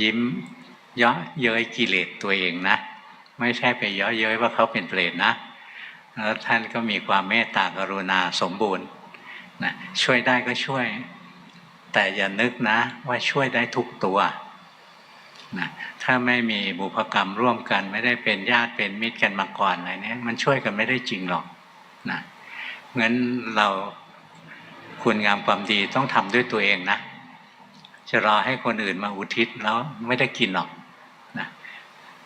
ยิ้มเยาะเย้ยกิเลสตัวเองนะ ไม่ใช่ไปเยาะเย้ยว่าเขาเป็นเปรตนะ แล้วท่านก็มีความเมตตากรุณาสมบูรณ์นะช่วยได้ก็ช่วย แต่อย่านึกนะว่าช่วยได้ทุกตัวนะถ้าไม่มีบุพกรรมร่วมกัน ไม่ได้เป็นญาติเป็นมิตรกันมาก่อนอะไรเนี้ยมันช่วยกันไม่ได้จริงหรอกนะงั้นเราคุณงามความดีต้องทำด้วยตัวเองนะ จะรอให้คนอื่นมาอุทิศแล้วไม่ได้กินหรอกนะ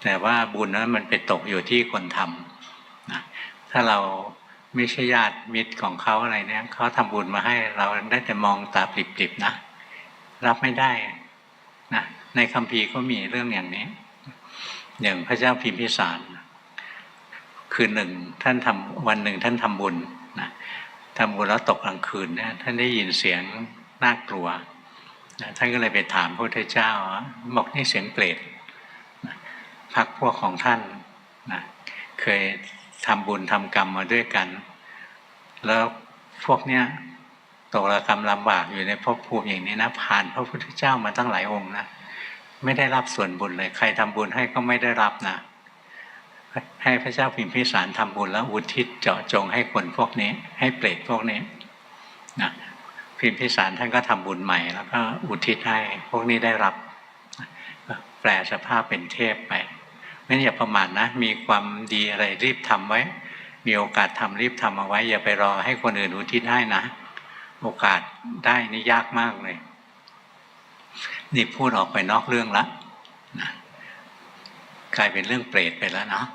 แต่ว่าบุญนั้นมันไปตกอยู่ที่คนทำนะถ้าเราไม่ใช่ญาติมิตรของเขาอะไรเนี่ยเขาทำบุญมาให้เราได้แต่มองตาปริบๆนะ รับไม่ได้นะในคัมภีร์ก็มีเรื่องอย่างนี้ อย่างพระเจ้าพิมพิสาร คืนหนึ่งท่านทำวันหนึ่งท่านทำบุญนะทำบุญแล้วตกกลางคืนเนี่ยท่านได้ยินเสียงน่ากลัว ท่านก็เลยไปถามพระพุทธเจ้าบอกนี่เสียงเปรตพักพวกของท่านนะเคยทำบุญทำกรรมมาด้วยกัน แล้วพวกเนี้ยตกระกรรมลำบากอยู่ในภพภูมิอย่างนี้นะผ่านพระพุทธเจ้ามาตั้งหลายองค์นะไม่ได้รับส่วนบุญเลย ใครทำบุญให้ก็ไม่ได้รับนะให้พระเจ้าพิมพิสารทำบุญแล้วอุทิศเจาะจงให้คนพวกนี้ ให้เปรตพวกนี้นะ พิมพิสารท่านก็ทำบุญใหม่ แล้วก็อุทิศให้พวกนี้ได้รับแปลสภาพเป็นเทพไปไม่อย่าประมาทนะ มีความดีอะไรรีบทำไว้ มีโอกาสทำรีบทำเอาไว้ อย่าไปรอให้คนอื่นอุทิศให้นะ โอกาสได้นี่ยากมากเลย นี่พูดออกไปนอกเรื่องละนะกลายเป็นเรื่องเปรตไปแล้วเนาะ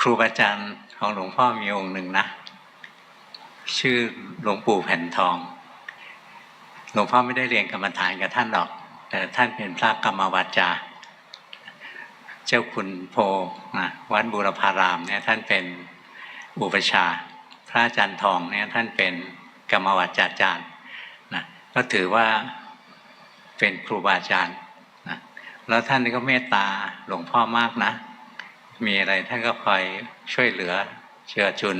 ครูบาอาจารย์ของหลวงพ่อมีองค์หนึ่งนะ ชื่อหลวงปู่แผ่นทอง หลวงพ่อไม่ได้เรียนกรรมฐานกับท่านหรอก แต่ท่านเป็นพระกรรมวาจา เจ้าคุณโพนะวัดบุรพารามเนี่ยท่านเป็นอุปชา พระอาจารย์ทองเนี่ยท่านเป็นกรรมวาจาจารย์นะก็ถือว่าเป็นครูบาอาจารย์นะแล้วท่านก็เมตตาหลวงพ่อมากนะ มีอะไรท่านก็คอยช่วยเหลือเชื้อจุน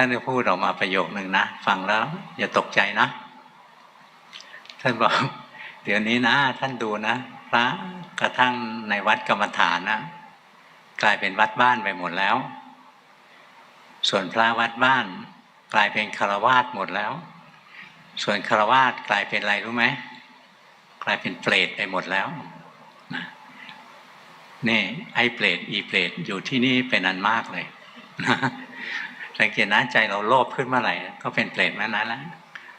ท่านก็พูดออกมาประโยคหนึ่งนะ ฟังแล้ว อย่าตกใจนะ ท่านบอก เดี๋ยวนี้นะ ท่านดูนะ พระกระทั่งในวัดกรรมฐานนะกลายเป็นวัดบ้านไปหมดแล้ว ส่วนพระวัดบ้าน กลายเป็นคารวาสหมดแล้ว ส่วนคารวาสกลายเป็นอะไรรู้ไหมกลายเป็นเปรตไปหมดแล้วนะนี่ไอ้เปรตอีเปรตอยู่ที่นี่เป็นอันมากเลย สังเกตนะใจเราโลภขึ้นเมื่อไหร่ก็เป็นเปรตเมื่อนั้นแล้ว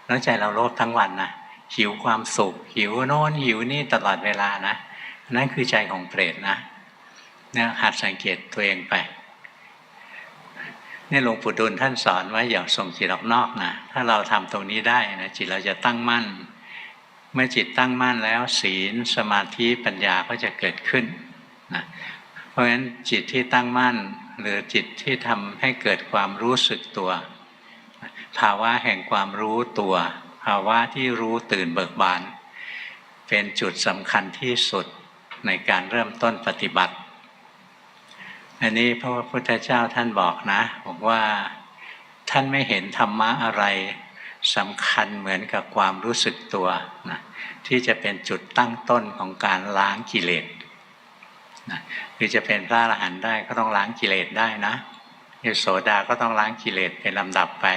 แล้วใจเราโลภทั้งวันนะหิวความสุข หิวโน่นหิวนี่ตลอดเวลานะนั่นคือใจของเปรตนะเนี่ยหัดสังเกตตัวเองไปนี่หลวงปู่ดูลท่านสอนว่าอย่าส่งจิตออกนอกนะถ้าเราทำตรงนี้ได้นะจิตเราจะตั้งมั่น เมื่อจิตตั้งมั่นแล้ว ศีลสมาธิปัญญาก็จะเกิดขึ้นนะเพราะฉะนั้นจิตที่ตั้งมั่น หรือจิตที่ทำให้เกิดความรู้สึกตัว ภาวะแห่งความรู้ตัว ภาวะที่รู้ตื่นเบิกบาน เป็นจุดสำคัญที่สุดในการเริ่มต้นปฏิบัติ อันนี้พระพุทธเจ้าท่านบอกนะบอกว่าท่านไม่เห็นธรรมะอะไรสำคัญเหมือนกับความรู้สึกตัวนะที่จะเป็นจุดตั้งต้นของการล้างกิเลส นะคือจะเป็นพระอรหันต์ได้ก็ต้องล้างกิเลสได้นะยโสดาก็ต้องล้างกิเลสเป็นลำดับไป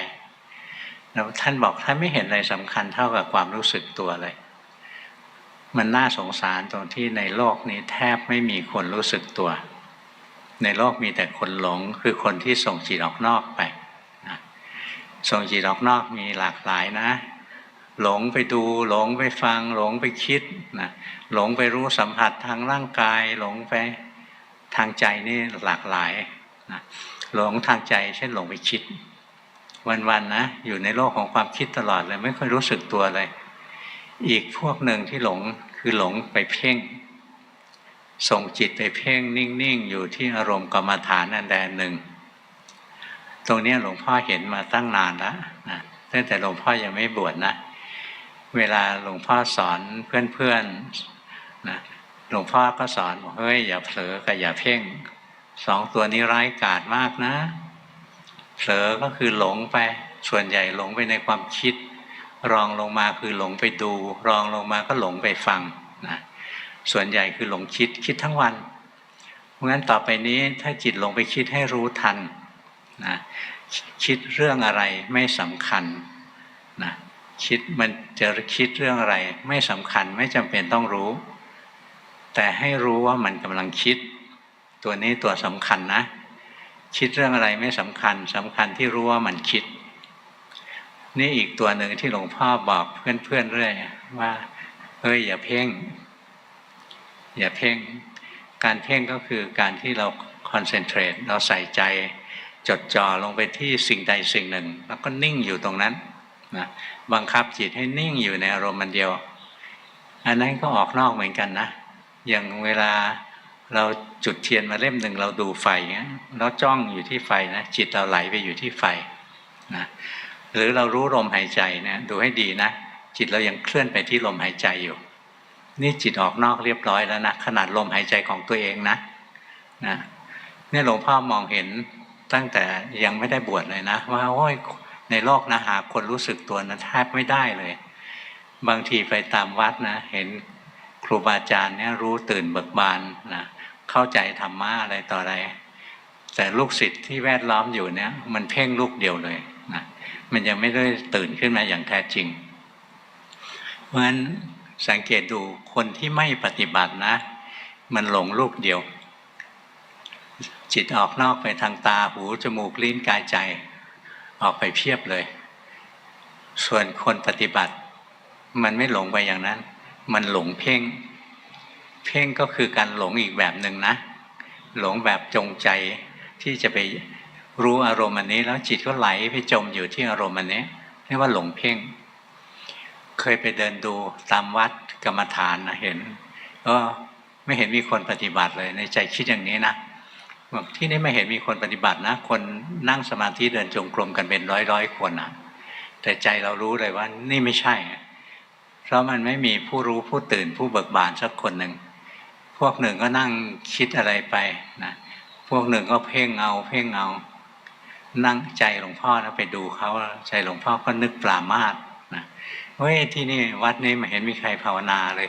แล้วท่านบอกท่านไม่เห็นอะไรสำคัญเท่ากับความรู้สึกตัวเลย มันน่าสงสารตรงที่ในโลกนี้แทบไม่มีคนรู้สึกตัว ในโลกมีแต่คนหลงคือคนที่ส่งจิตออกนอกไปนะส่งจิตออกนอกมีหลากหลายนะ หลงไปดู หลงไปฟัง หลงไปคิดนะหลงไปรู้สัมผัสทางร่างกาย หลงไปทางใจนี่หลากหลายนะหลงทางใจเช่นหลงไปคิด วันๆนะอยู่ในโลกของความคิดตลอดเลย ไม่ค่อยรู้สึกตัวเลย อีกพวกหนึ่งที่หลงคือหลงไปเพ่ง ส่งจิตไปเพ่งนิ่งๆ อยู่ที่อารมณ์กรรมฐานอันใดหนึ่ง ตรงนี้หลวงพ่อเห็นมาตั้งนานแล้วนะตั้งแต่หลวงพ่อยังไม่บวชนะ เวลาหลวงพ่อสอนเพื่อนๆนะหลวงพ่อก็สอนบอกเฮ้ยอย่าเผลอกับอย่าเพ่งสองตัวนี้ร้ายกาจมากนะเผลอก็คือหลงไปส่วนใหญ่หลงไปในความคิด รองลงมาคือหลงไปดู รองลงมาก็หลงไปฟังนะส่วนใหญ่คือหลงคิดคิดทั้งวัน เพราะงั้นต่อไปนี้ถ้าจิตหลงไปคิดให้รู้ทันนะคิดเรื่องอะไรไม่สำคัญนะ คิดมันจะคิดเรื่องอะไร ไม่สำคัญไม่จำเป็นต้องรู้ แต่ให้รู้ว่ามันกำลังคิด ตัวนี้ตัวสำคัญนะ คิดเรื่องอะไรไม่สำคัญสำคัญที่รู้ว่ามันคิด นี่อีกตัวหนึ่งที่หลวงพ่อบอกเพื่อนๆเรื่อยว่าเฮ้ยอย่าเพ่ง อย่าเพ่ง การเพ่งก็คือการที่เราคอนเซนเทรตเราใส่ใจจดจ่อลงไปที่สิ่งใดสิ่งหนึ่ง แล้วก็นิ่งอยู่ตรงนั้นนะ บังคับจิตให้นิ่งอยู่ในอารมณ์มันเดียว อันนั้นก็ออกนอกเหมือนกันนะ อย่างเวลาเราจุดเทียนมาเล่มหนึ่งเราดูไฟเงี้ยแล้วจ้องอยู่ที่ไฟนะจิตเราไหลไปอยู่ที่ไฟนะหรือเรารู้ลมหายใจนะดูให้ดีนะ จิตเรายังเคลื่อนไปที่ลมหายใจอยู่ นี่จิตออกนอกเรียบร้อยแล้วนะขนาดลมหายใจของตัวเองนะนะนี่หลวงพ่อมองเห็นตั้งแต่ยังไม่ได้บวชเลยนะ ว่าโอ้ย ในโลกนะหาคนรู้สึกตัวนะแทบไม่ได้เลย บางทีไปตามวัดนะเห็นครูบาอาจารย์เนี่ยรู้ตื่นเบิกบานนะเข้าใจธรรมะอะไรต่ออะไร แต่ลูกศิษย์ที่แวดล้อมอยู่เนี่ย มันเพ่งลูกเดียวเลยนะมันยังไม่ได้ตื่นขึ้นมาอย่างแท้จริง เพราะฉะนั้นสังเกตดูคนที่ไม่ปฏิบัตินะ มันหลงลูกเดียว จิตออกนอกไปทางตาหูจมูกลิ้นกายใจ ออกไปเพียบเลย ส่วนคนปฏิบัติ มันไม่หลงไปอย่างนั้น มันหลงเพ่ง เพ่งก็คือการหลงอีกแบบหนึ่งนะ หลงแบบจงใจที่จะไปรู้อารมณ์อันนี้ แล้วจิตก็ไหลไปจมอยู่ที่อารมณ์อันนี้เรียกว่าหลงเพ่ง เคยไปเดินดูตามวัดกรรมฐานนะเห็น ก็ไม่เห็นมีคนปฏิบัติเลยในใจคิดอย่างนี้นะ ที่นี่ไม่เห็นมีคนปฏิบัตินะ คนนั่งสมาธิเดินจงกรมกันเป็นร้อยร้อยคนนะแต่ใจเรารู้เลยว่านี่ไม่ใช่ เพราะมันไม่มีผู้รู้ผู้ตื่นผู้เบิกบานสักคนหนึ่ง พวกหนึ่งก็นั่งคิดอะไรไปนะพวกหนึ่งก็เพ่งเอาเพ่งเอานั่งใจหลวงพ่อนะไปดูเขาใจหลวงพ่อก็นึกปรามาสนะเฮ้ยที่นี่วัดนี้ไม่เห็นมีใครภาวนาเลย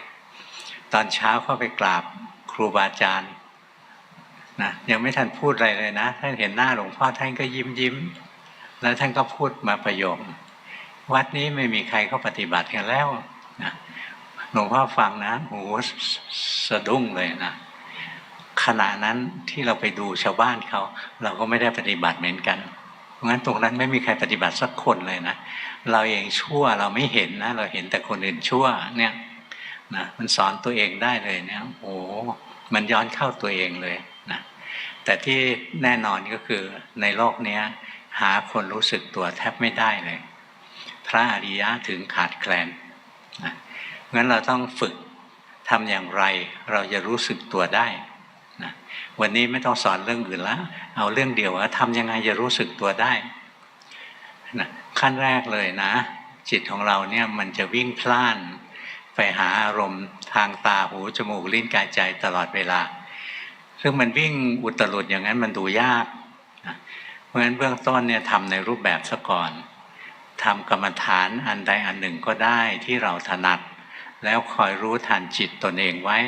ตอนเช้าเข้าไปกราบครูบาอาจารย์ นะยังไม่ทันพูดอะไรเลยนะท่านเห็นหน้าหลวงพ่อท่านก็ยิ้มยิ้มแล้วท่านก็พูดมาประโยควัดนี้ไม่มีใครเขาปฏิบัติกันแล้วนะหลวงพ่อฟังนะโอ้สะดุ้งเลยนะขณะนั้นที่เราไปดูชาวบ้านเขา เราก็ไม่ได้ปฏิบัติเหมือนกันเพราะงั้นตรงนั้นไม่มีใครปฏิบัติสักคนเลยนะเราเองชั่วเราไม่เห็นนะ เราเห็นแต่คนอื่นชั่วเนี่ยนะมันสอนตัวเองได้เลยเนี่ยโอ้มันย้อนเข้าตัวเองเลย แต่ที่แน่นอนก็คือในโลกนี้หาคนรู้สึกตัวแทบไม่ได้เลย พระอริยะถึงขาดแคลนนะงั้นเราต้องฝึกทำอย่างไร เราจะรู้สึกตัวได้นะวันนี้ไม่ต้องสอนเรื่องอื่นแล้วเอาเรื่องเดียวว่าทำยังไงจะรู้สึกตัวได้นะขั้นแรกเลยนะ จิตของเราเนี่ยมันจะวิ่งพล่าน ไปหาอารมณ์ทางตาหูจมูกลิ้นกายใจตลอดเวลา ซึ่งมันวิ่งอุตรุดอย่างนั้นมันดูยาก เพราะฉะนั้นเบื้องต้นเนี่ยทำในรูปแบบซะก่อนทำกรรมฐานอันใดอันหนึ่งก็ได้ที่เราถนัด แล้วคอยรู้ทันจิตตนเองไว้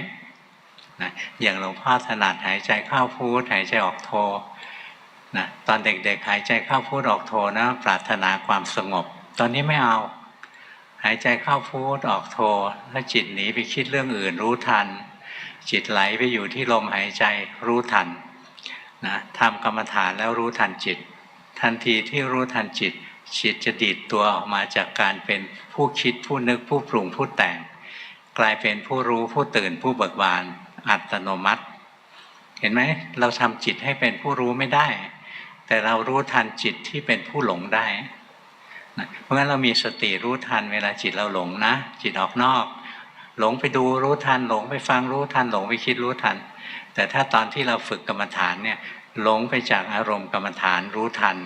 นะอย่างหลวงพ่อถนัดหายใจเข้าพูดหายใจออกโทนะตอนเด็กๆหายใจเข้าพูดออกโทนะปรารถนาความสงบ ตอนนี้ไม่เอา หายใจเข้าพูดออกโทแล้วจิตหนีไปคิดเรื่องอื่นรู้ทัน จิตไหลไปอยู่ที่ลมหายใจรู้ทันนะทำกรรมฐานแล้วรู้ทันจิต ทันทีที่รู้ทันจิต จิตจะดีดตัวออกมาจากการเป็นผู้คิดผู้นึกผู้ปรุงผู้แต่ง กลายเป็นผู้รู้ผู้ตื่นผู้เบิกบานอัตโนมัติ เห็นไหมเราทำจิตให้เป็นผู้รู้ไม่ได้ แต่เรารู้ทันจิตที่เป็นผู้หลงได้นะเพราะงั้นเรามีสติรู้ทันเวลาจิตเราหลงนะ จิตออกนอก หลงไปดูรู้ทัน หลงไปฟังรู้ทัน หลงไปคิดรู้ทัน แต่ถ้าตอนที่เราฝึกกรรมฐานเนี่ยหลงไปจากอารมณ์กรรมฐานรู้ทัน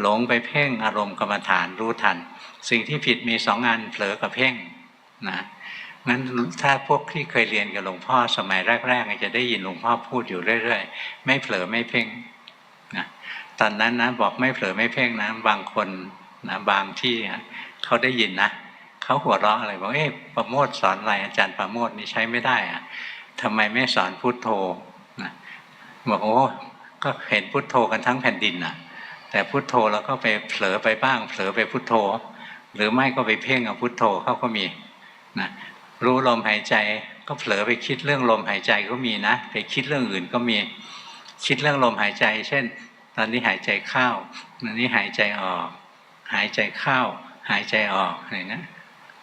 หลงไปเพ่งอารมณ์กรรมฐานรู้ทัน สิ่งที่ผิดมีสองอันเผลอกับเพ่งนะงั้นถ้าพวกที่เคยเรียนกับหลวงพ่อสมัยแรกๆจะได้ยินหลวงพ่อพูดอยู่เรื่อยๆ ไม่เผลอไม่เพ่งนะตอนนั้นนะบอกไม่เผลอไม่เพ่งนะบางคนนะบางที่เขาได้ยินนะ เขาหัวเราะอะไรบอกเอ๊ะประโมทสอนอะไรอาจารย์ประโมทนี่ใช้ไม่ได้อะทำไมไม่สอนพุทโธนะบอกโอ้ก็เห็นพุทโธกันทั้งแผ่นดินน่ะ แต่พุทโธเราก็ไปเผลอไปบ้าง เผลอไปพุทโธ หรือไม่ก็ไปเพ่งเอาพุทโธเขาก็มีนะรู้ลมหายใจก็เผลอไปคิดเรื่องลมหายใจก็มีนะ ไปคิดเรื่องอื่นก็มีคิดเรื่องลมหายใจ เช่น ตอนนี้หายใจเข้าตอนนี้หายใจออก หายใจเข้า หายใจออกอะไรนะ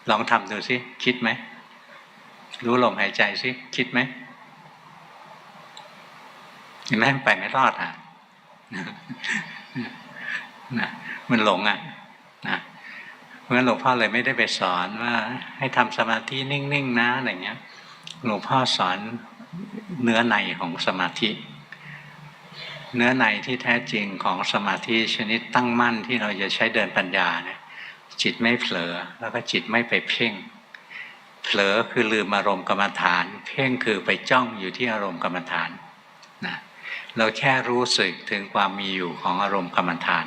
ลองทำดูสิคิดไหม รู้ลมหายใจสิคิดไหมเห็นไหมไปไม่รอดอะนะมันหลงอะนะเพราะฉะนั้นหลวงพ่อเลยไม่ได้ไปสอนว่าให้ทำสมาธินิ่งๆนะอะไรเงี้ย หลวงพ่อสอนเนื้อในของสมาธิ เนื้อในที่แท้จริงของสมาธิชนิดตั้งมั่นที่เราจะใช้เดินปัญญาเนี่ย จิตไม่เผลอแล้วก็จิตไม่ไปเพ่ง เผลอคือลืมอารมณ์กรรมฐาน เพ่งคือไปจ้องอยู่ที่อารมณ์กรรมฐานนะเราแค่รู้สึกถึงความมีอยู่ของอารมณ์กรรมฐาน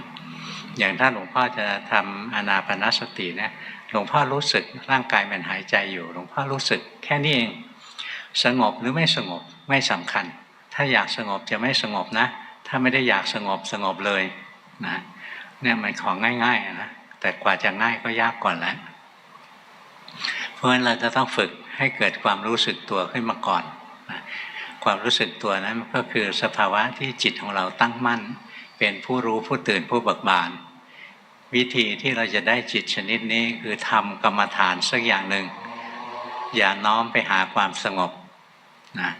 อย่างถ้านหลวงพ่อจะทำอนาปนาสติเนี่ยหลวงพ่อรู้สึกร่างกายมันหายใจอยู่ หลวงพ่อรู้สึกแค่นี้เอง สงบหรือไม่สงบไม่สำคัญ ถ้าอยากสงบจะไม่สงบนะ ถ้าไม่ได้อยากสงบสงบเลยนะเนี่ยมันของง่ายๆนะ แต่กว่าจะง่ายก็ยากก่อนแล้วเพราะฉะนั้นเราจะต้องฝึกให้เกิดความรู้สึกตัวขึ้นมาก่อนนะความรู้สึกตัวนั้นก็คือสภาวะที่จิตของเราตั้งมั่น เป็นผู้รู้ผู้ตื่นผู้เบิกบาน วิธีที่เราจะได้จิตชนิดนี้คือทำกรรมฐานสักอย่างหนึ่งอย่าน้อมไปหาความสงบนะ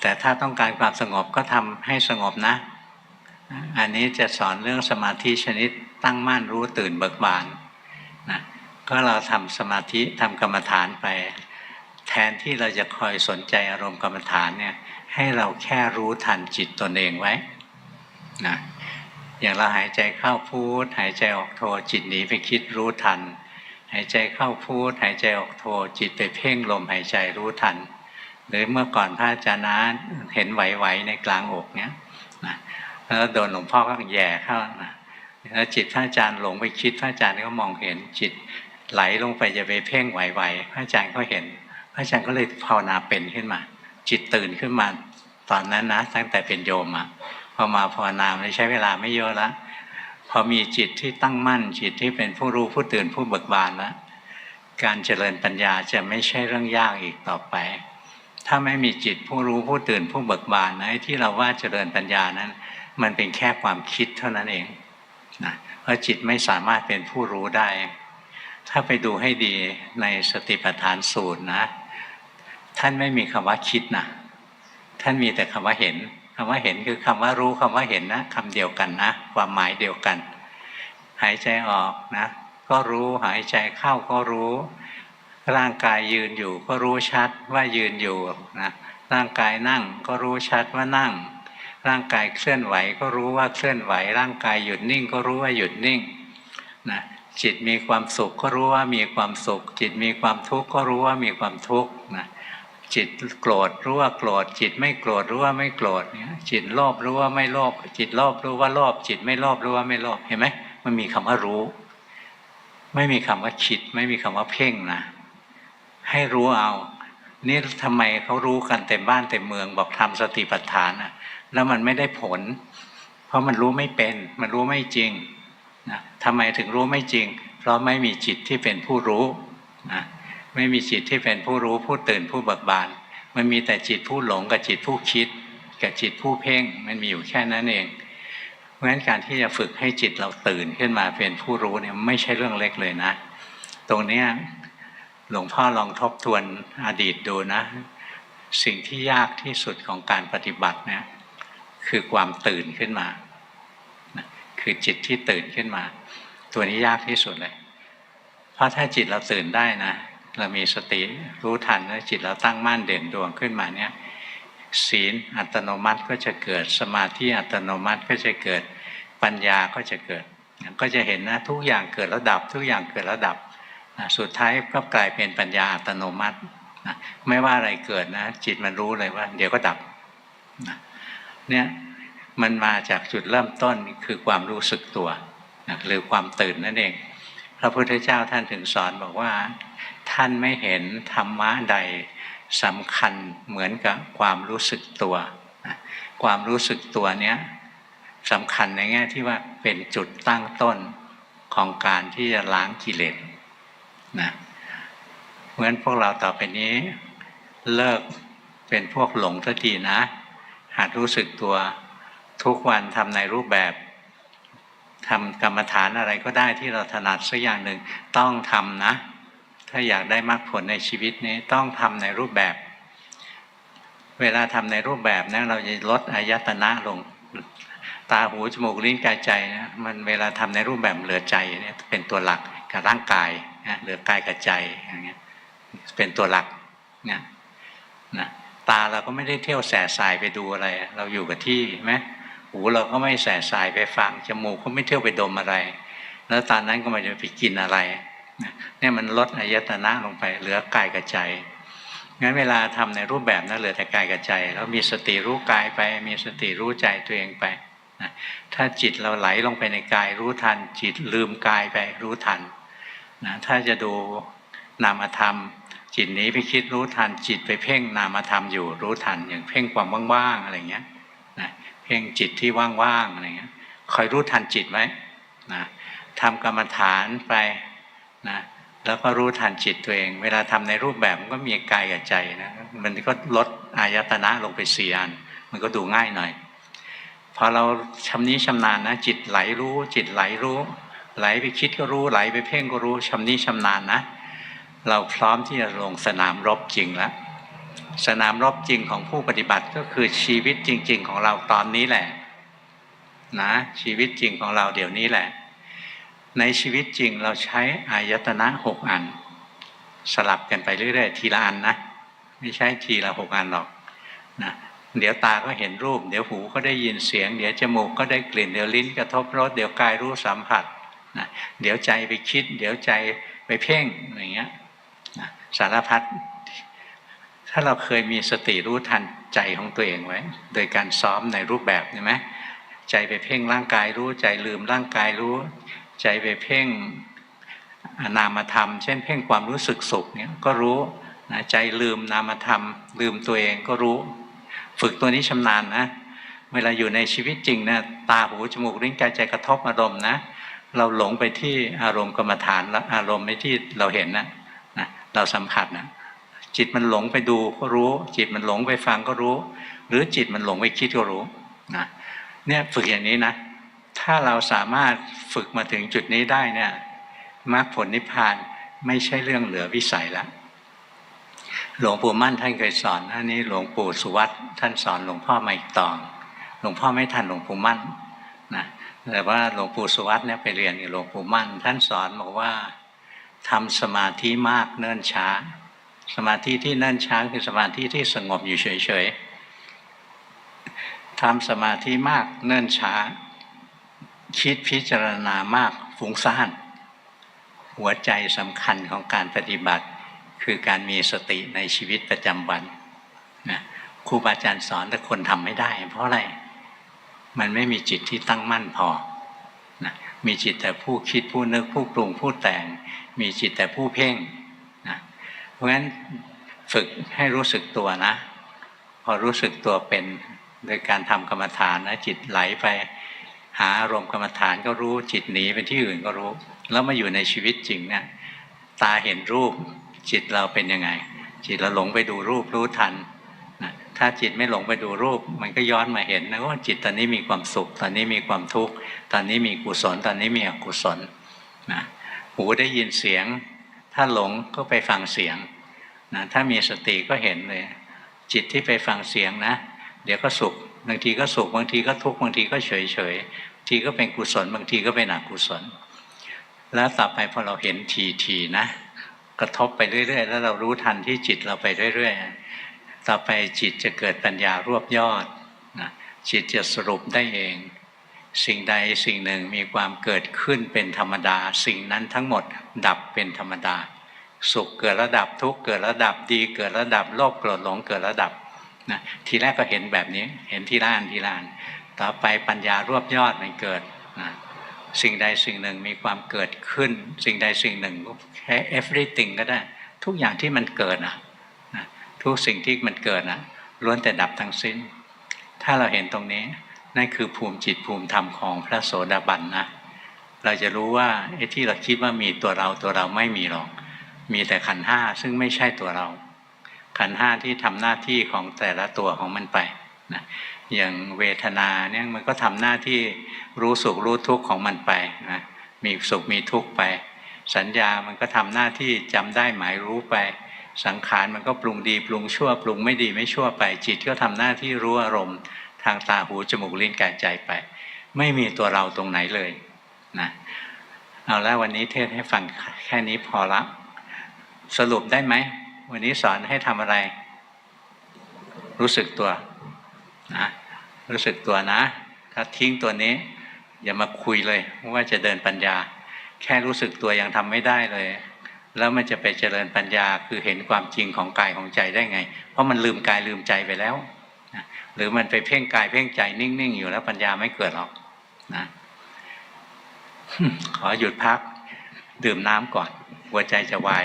แต่ถ้าต้องการความสงบก็ทำให้สงบนะ อันนี้จะสอนเรื่องสมาธิชนิดตั้งมั่นรู้ตื่นเบิกบานนะก็เราทำสมาธิทำกรรมฐานไป แทนที่เราจะคอยสนใจอารมณ์กรรมฐานเนี่ยให้เราแค่รู้ทันจิตตนเองไว้นะอย่างเราหายใจเข้าพูด หายใจออกโทจิตหนีไปคิดรู้ทัน หายใจเข้าพูด หายใจออกโทจิตไปเพ่งลมหายใจรู้ทัน หรือเมื่อก่อนพระอาจารย์นะเห็นไหวๆในกลางอกเนี้ย แล้วโดนหลวงพ่อก็แย่เข้านะแล้วจิตพระอาจารย์หลงไปคิดพระอาจารย์ก็มองเห็นจิตไหลลงไปจะไปเพ่งไหวๆพระอาจารย์ก็เห็น พระอาจารย์ก็เลยภาวนาเป็นขึ้นมา จิตตื่นขึ้นมาตอนนั้นนะตั้งแต่เป็นโยมอะพอมาภาวนาไม่ใช้เวลาไม่เยอะละพอมีจิตที่ตั้งมั่นจิตที่เป็นผู้รู้ผู้ตื่นผู้เบิกบานแล้วการเจริญปัญญาจะไม่ใช่เรื่องยากอีกต่อไป ถ้าไม่มีจิตผู้รู้ผู้ตื่นผู้เบิกบานนะที่เราว่าเจริญปัญญานั้น มันเป็นแค่ความคิดเท่านั้นเองนะเพราะจิตไม่สามารถเป็นผู้รู้ได้ ถ้าไปดูให้ดีในสติปัฏฐานสูตรนะ ท่านไม่มีคำว่าคิดนะท่านมีแต่คำว่าเห็นคำว่าเห็นคือคำว่ารู้คำว่าเห็นนะคำเดียวกันนะ ความหมายเดียวกัน หายใจออกนะ ก็รู้หายใจเข้าก็รู้ ร่างกายยืนอยู่ก็รู้ชัดว่ายืนอยู่นะร่างกายนั่งก็รู้ชัดว่านั่ง ร่างกายเคลื่อนไหวก็รู้ว่าเคลื่อนไหว ร่างกายหยุดนิ่งก็รู้ว่าหยุดนิ่งนะจิตมีความสุขก็รู้ว่ามีความสุข จิตมีความทุกข์ก็รู้ว่ามีความทุกข์นะจิตโกรธรู้ว่าโกรธ จิตไม่โกรธรู้ว่าไม่โกรธเนี่ยจิตโลภรู้ว่าไม่โลภจิตโลภรู้ว่าโลภจิตไม่โลภรู้ว่าไม่โลภเห็นไหมมันมีคำว่ารู้ ไม่มีคำว่าคิด ไม่มีคำว่าเพ่งนะให้รู้เอานี่ทำไมเขารู้กันเต็มบ้านเต็มเมืองบอกทำสติปัฏฐานนะ แล้วมันไม่ได้ผล เพราะมันรู้ไม่เป็น มันรู้ไม่จริงนะทำไมถึงรู้ไม่จริง เพราะไม่มีจิตที่เป็นผู้รู้นะไม่มีจิตที่เป็นผู้รู้ผู้ตื่นผู้เบิกบาน มันมีแต่จิตผู้หลงกับจิตผู้คิด กับจิตผู้เพ่งมันมีอยู่แค่นั้นเอง เพราะฉะนั้นการที่จะฝึกให้จิตเราตื่นขึ้นมาเป็นผู้รู้เนี่ยไม่ใช่เรื่องเล็กเลยนะ ตรงเนี้ยหลวงพ่อลองทบทวนอดีตดูนะ สิ่งที่ยากที่สุดของการปฏิบัติเนี่ย คือความตื่นขึ้นมาคือจิตที่ตื่นขึ้นมา ตัวนี้ยากที่สุดเลย เพราะถ้าจิตเราตื่นได้นะ เรามีสติรู้ทันแล้วจิตเราตั้งมั่นเด่นดวงขึ้นมาเนี่ยศีลอัตโนมัติก็จะเกิดสมาธิอัตโนมัติก็จะเกิดปัญญาก็จะเกิด ก็จะเห็นนะทุกอย่างเกิดแล้วดับ ทุกอย่างเกิดแล้วดับนะสุดท้ายก็กลายเป็นปัญญาอัตโนมัตินะไม่ว่าอะไรเกิดนะ จิตมันรู้เลยว่า เดี๋ยวก็ดับนะ เนี่ยมันมาจากจุดเริ่มต้นคือความรู้สึกตัวนะหรือความตื่นนั่นเอง พระพุทธเจ้าท่านถึงสอนบอกว่า ท่านไม่เห็นธรรมะใดสำคัญเหมือนกับความรู้สึกตัวนะความรู้สึกตัวเนี้ยสำคัญในแง่ที่ว่าเป็นจุดตั้งต้นของการที่จะล้างกิเลสนะเพราะฉะนั้นพวกเราต่อไปนี้เลิกเป็นพวกหลงทันทีนะ หัดรู้สึกตัวทุกวันทำในรูปแบบทำกรรมฐานอะไรก็ได้ที่เราถนัดสักอย่างหนึ่งต้องทำนะ ถ้าอยากได้มรรคผลในชีวิตนี้ต้องทำในรูปแบบ เวลาทำในรูปแบบนะเราจะลดอายตนะลง ตาหูจมูกลิ้นกายใจนะมันเวลาทำในรูปแบบเหลือใจเนี่ยเป็นตัวหลักกับร่างกายนะเหลือกายกับใจอย่างเงี้ยเป็นตัวหลักเนี่ยนะ ตาเราก็ไม่ได้เที่ยวแสสายไปดูอะไร เราอยู่กับที่ไหมหูเราก็ไม่แสสายไปฟังจมูกก็ไม่เที่ยวไปดมอะไร แล้วตอนนั้นก็ไม่ได้ไปกินอะไรเนี่ยมันลดอายตนะลงไปเหลือกายกับใจงั้นเวลาทำในรูปแบบนั้นเหลือแต่กายกับใจแล้วมีสติรู้กายไป มีสติรู้ใจตัวเองไปนะถ้าจิตเราไหลลงไปในกายรู้ทัน จิตลืมกายไปรู้ทันนะถ้าจะดูนามธรรม จิตนี้ไปคิดรู้ทันจิตไปเพ่งนามธรรมอยู่รู้ทันอย่างเพ่งความว่างๆอะไรเงี้ยนะเพ่งจิตที่ว่างๆอะไรเงี้ยคอยรู้ทันจิตไว้นะทำกรรมฐานไปนะแล้วก็รู้ทันจิตตัวเอง เวลาทำในรูปแบบมันก็มีกายกับใจนะมันก็ลดอายตนะลงไปสี่อัน มันก็ดูง่ายหน่อยพอเราชำนี้ชำนาญนะจิตไหลรู้ จิตไหลรู้ ไหลไปคิดก็รู้ไหลไปเพ่งก็รู้ชำนี้ชำนาญนะ เราพร้อมที่จะลงสนามรบจริงแล้วสนามรบจริงของผู้ปฏิบัติก็คือชีวิตจริง ๆ ของเราตอนนี้แหละนะชีวิตจริงของเราเดี๋ยวนี้แหละ ในชีวิตจริงเราใช้อายตนะหกอัน สลับกันไปเรื่อยๆทีละอันนะไม่ใช่ทีละหกอันหรอกนะเดี๋ยวตาก็เห็นรูป เดี๋ยวหูก็ได้ยินเสียง เดี๋ยวจมูกก็ได้กลิ่น เดี๋ยวลิ้นกระทบรสเดี๋ยวกายรู้สัมผัสนะเดี๋ยวใจไปคิด เดี๋ยวใจไปเพ่งอะไรเงี้ย สารพัดถ้าเราเคยมีสติรู้ทันใจของตัวเองไว้ โดยการซ้อมในรูปแบบใช่ไหมใจไปเพ่งร่างกายรู้ใจลืมร่างกายรู้ ใจไปเพ่งนามธรรม เช่น เพ่งความรู้สึกสุขเนี่ยก็รู้นะใจลืมนามธรรม ลืมตัวเองก็รู้ ฝึกตัวนี้ชำนาญนะ เวลาอยู่ในชีวิตจริงนะตาหูจมูกลิ้นกายใจกระทบอารมณ์นะ เราหลงไปที่อารมณ์กรรมฐานแล้วอารมณ์ไม่ที่เราเห็นนะ เราสัมผัสนะจิตมันหลงไปดูก็รู้ จิตมันหลงไปฟังก็รู้ หรือจิตมันหลงไปคิดก็รู้นะเนี่ยฝึกอย่างนี้นะ ถ้าเราสามารถฝึกมาถึงจุดนี้ได้เนี่ยมรรคผลนิพพานไม่ใช่เรื่องเหลือวิสัยแล้วหลวงปู่มั่นท่านเคยสอนอันนี้หลวงปู่สุวัตท่านสอนหลวงพ่อมาอีกตองหลวงพ่อไม่ทันหลวงปู่มั่นนะแต่ว่าหลวงปู่สุวัตเนี่ยไปเรียนกับหลวงปู่มั่น ท่านสอนบอกว่า ทำสมาธิมากเนิ่นช้า สมาธิที่เนิ่นช้าคือสมาธิที่สงบอยู่เฉยๆทำสมาธิมากเนิ่นช้า คิดพิจารณามากฟุ้งซ่าน หัวใจสำคัญของการปฏิบัติ คือการมีสติในชีวิตประจำวันนะครูบาอาจารย์สอนแต่คนทำไม่ได้ เพราะอะไร มันไม่มีจิตที่ตั้งมั่นพอ มีจิตแต่ผู้คิดผู้นึกผู้ปรุงผู้แต่ง มีจิตแต่ผู้เพ่งนะเพราะฉะนั้นฝึกให้รู้สึกตัวนะ พอรู้สึกตัวเป็นโดยการทำกรรมฐานนะจิตไหลไปหาอารมณ์กรรมฐานก็รู้จิตหนีไปที่อื่นก็รู้ แล้วมาอยู่ในชีวิตจริงเนะี่ยตาเห็นรูปจิตเราเป็นยังไง จิตเราหลงไปดูรูปรู้ทัน ถ้าจิตไม่หลงไปดูรูป มันก็ย้อนมาเห็นนะว่าจิตตอนนี้มีความสุข ตอนนี้มีความทุกข์ ตอนนี้มีกุศล ตอนนี้มีอกุศลนะหูได้ยินเสียง ถ้าหลงก็ไปฟังเสียงนะถ้ามีสติก็เห็นเลย จิตที่ไปฟังเสียงนะ เดี๋ยวก็สุขบางทีก็สุขบางทีก็ทุกข์บางทีก็เฉยเฉยบางทีก็เป็นกุศลบางทีก็เป็นอกุศล แล้วต่อไปพอเราเห็นทีทีนะ กระทบไปเรื่อย ๆ แล้วเรารู้ทันที่จิตเราไปเรื่อย ๆ ต่อไปจิตจะเกิดปัญญารวบยอดนะจิตจะสรุปได้เอง สิ่งใดสิ่งหนึ่งมีความเกิดขึ้นเป็นธรรมดา สิ่งนั้นทั้งหมดดับเป็นธรรมดา สุขเกิดระดับทุกข์เกิดระดับดี เกิดระดับโลภโกรธหลงเกิดระดับนะทีแรกก็เห็นแบบนี้เห็นที่ล้านที่ล้านต่อไปปัญญารวบยอดมันเกิดนะสิ่งใดสิ่งหนึ่งมีความเกิดขึ้น สิ่งใดสิ่งหนึ่งแค่ everything ก็ได้ ทุกอย่างที่มันเกิดนะนะ ทุกสิ่งที่มันเกิดนะล้วนแต่ดับทั้งสิ้น ถ้าเราเห็นตรงนี้นั่นคือภูมิจิตภูมิธรรมของพระโสดาบันนะเราจะรู้ว่าไอ้ที่เราคิดว่ามีตัวเราตัวเราไม่มีหรอก มีแต่ขันห้าซึ่งไม่ใช่ตัวเรา ขันห้าที่ทำหน้าที่ของแต่ละตัวของมันไปนะอย่างเวทนาเนี่ยมันก็ทำหน้าที่รู้สุขรู้ทุกข์ของมันไปนะมีสุขมีทุกข์ไป สัญญามันก็ทำหน้าที่จำได้หมายรู้ไป สังขารมันก็ปรุงดีปรุงชั่วปรุงไม่ดีไม่ชั่วไป จิตก็ทำหน้าที่รู้อารมณ์ ทางตาหูจมูกลิ้นกายใจไป ไม่มีตัวเราตรงไหนเลยนะเอาล้ววันนี้เทศให้ฟังแค่นี้พอละ สรุปได้ไหม วันนี้สอนให้ทำอะไร รู้สึกตัวนะรู้สึกตัวนะ ถ้าทิ้งตัวนี้ อย่ามาคุยเลยว่าจะเดินปัญญา แค่รู้สึกตัวยังทำไม่ได้เลย แล้วมันจะไปเจริญปัญญาคือเห็นความจริงของกายของใจได้ไง เพราะมันลืมกายลืมใจไปแล้วนะหรือมันไปเพ่งกายเพ่งใจนิ่งๆอยู่แล้วปัญญาไม่เกิดหรอกนะขอหยุดพัก ดื่มน้ำก่อน หัวใจจะวาย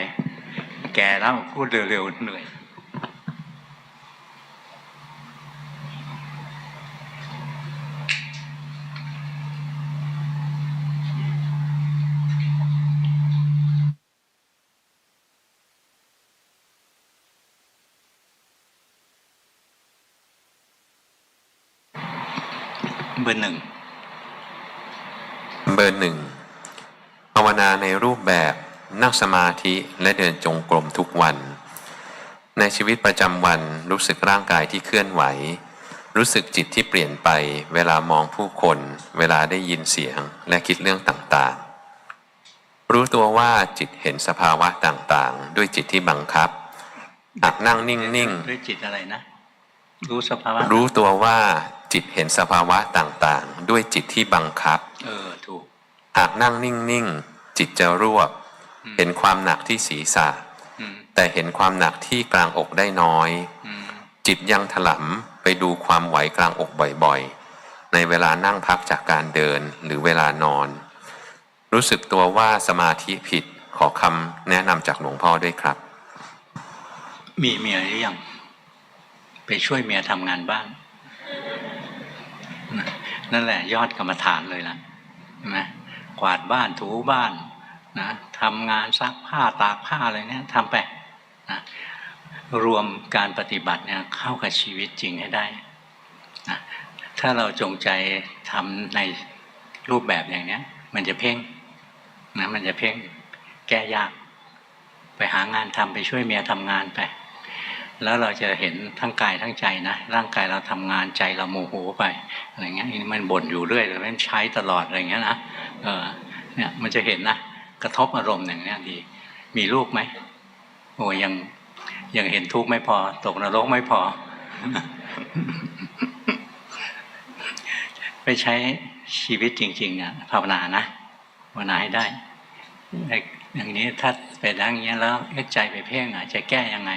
แก่แล้วพูดเร็วๆเหนื่อย เบอร์หนึ่งเบอร์หนึ่งภาวนาในรูปแบบนั่งสมาธิและเดินจงกรมทุกวัน ในชีวิตประจำวันรู้สึกร่างกายที่เคลื่อนไหว รู้สึกจิตที่เปลี่ยนไปเวลามองผู้คน เวลาได้ยินเสียงและคิดเรื่องต่างๆ รู้ตัวว่าจิตเห็นสภาวะต่างๆ ด้วยจิตที่บังคับหากนั่งนิ่งๆด้วยจิตอะไรนะ รู้สภาวะรู้ตัวว่า จิตเห็นสภาวะต่างๆ ด้วยจิตที่บังคับ เออถูก หากนั่งนิ่งๆ จิตจะรวบอืมเห็นความหนักที่ศีรษะอืมแต่เห็นความหนักที่กลางอกได้น้อยอืมจิตยังถลำไปดูความไหวกลางอกบ่อยๆ ในเวลานั่งพักจากการเดินหรือเวลานอน รู้สึกตัวว่าสมาธิผิดขอคำแนะนำจากหลวงพ่อด้วยครับ มีเมียหรือยัง ไปช่วยเมียทำงานบ้าน นั่นแหละยอดกรรมฐานเลยล่ะเห็นไหมกวาดบ้านถูบ้านนะทำงานซักผ้าตากผ้าอะไรเนี่ยทำไปนะรวมการปฏิบัติเนี่ยเข้ากับชีวิตจริงให้ได้นะถ้าเราจงใจทำในรูปแบบอย่างเนี้ย มันจะเพ่งนะมันจะเพ่งแก้ยาก ไปหางานทำไปช่วยเมียทำงานไป แล้วเราจะเห็นทั้งกายทั้งใจนะ ร่างกายเราทำงานใจเราโมโหไปอะไรเงี้ยอันนี้มันบ่นอยู่เรื่อยเลยมันใช้ตลอดอะไรเงี้ยนะเออเนี่ยมันจะเห็นนะกระทบอารมณ์อย่างเนี้ยดี มีลูกไหมโอ้ยังยังเห็นทุกข์ไม่พอ ตกนรกไม่พอ ไปใช้ชีวิตจริงๆอะภาวนานะภาวนาให้ได้ไอ้อย่างนี้ถ้าไปนั่งอย่างเงี้ยแล้วเอ๊ะใจไปเพ่งอะจะแก้ยังไง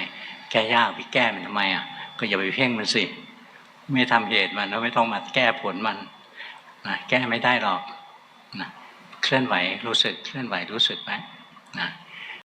แก้ยากไปแก้มันทำไมอะก็อย่าไปเพ่งมันสิ ไม่ทำเหตุมันแล้วไม่ต้องมาแก้ผลมันนะแก้ไม่ได้หรอกนะเคลื่อนไหวรู้สึกเคลื่อนไหวรู้สึกไหมนะ